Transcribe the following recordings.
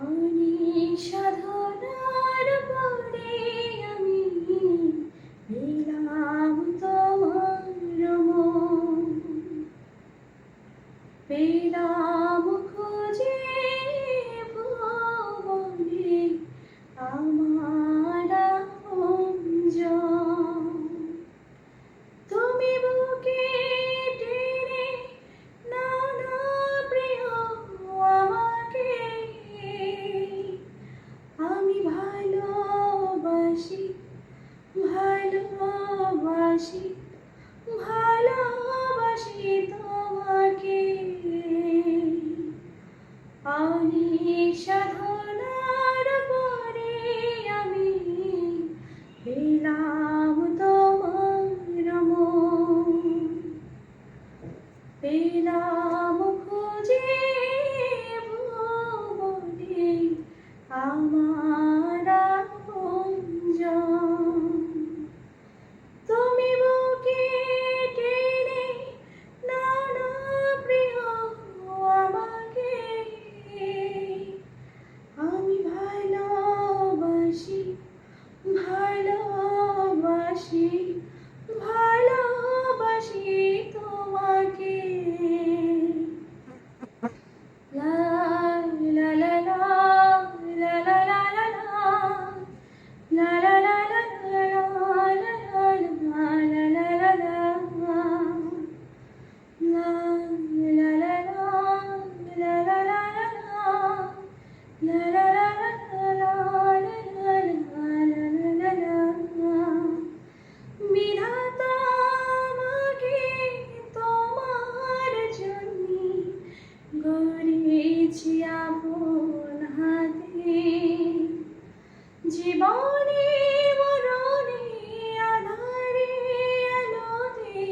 অনেক সাধনা ভালোবাসি ভালোবাসি তোমাকে। অনেক সাধনার পরে আমি পেলাম তোমার পেলাম খুঁজে আমার দিয়েছি আপন হাতে। জীবনে মরণে আধারে আলোতে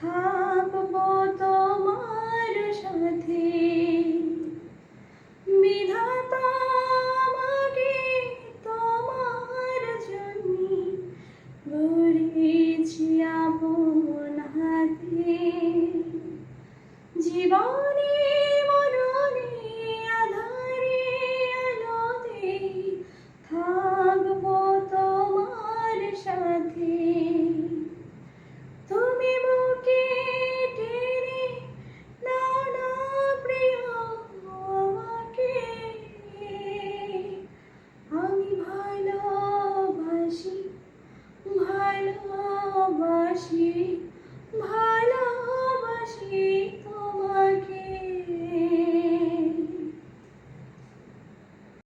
থাকব তোমার সাথে। বিধাতা আমাকে জন্য গড়িয়েছি আপন হাতে।